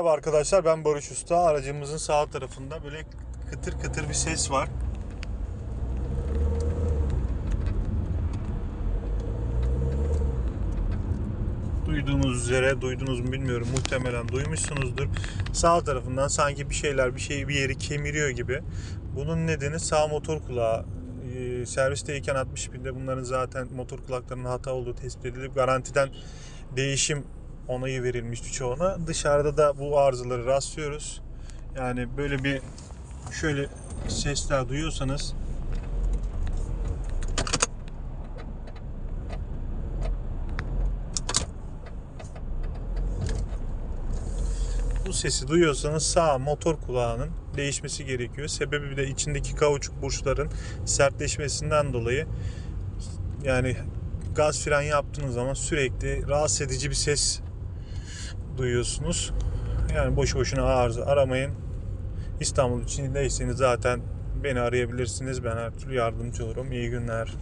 Merhaba arkadaşlar ben Barış Usta. Aracımızın sağ tarafında böyle kıtır kıtır bir ses var. Duyduğunuz üzere, duydunuz mu bilmiyorum. Muhtemelen duymuşsunuzdur. Sağ tarafından sanki bir şeyler bir şeyi bir yeri kemiriyor gibi. Bunun nedeni sağ motor kulağı. Ee, servisteyken 60 binde bunların zaten motor kulaklarının hata olduğu tespit edilip garantiden değişim onayı verilmişti çoğuna. Dışarıda da bu arızaları rastlıyoruz. Yani böyle bir şöyle sesler duyuyorsanız bu sesi duyuyorsanız sağ motor kulağının değişmesi gerekiyor. Sebebi de içindeki kauçuk burçların sertleşmesinden dolayı yani gaz fren yaptığınız zaman sürekli rahatsız edici bir ses duyuyorsunuz. Yani boş boşuna arıza aramayın. İstanbul içindeyseniz zaten beni arayabilirsiniz. Ben her türlü yardımcı olurum. İyi günler.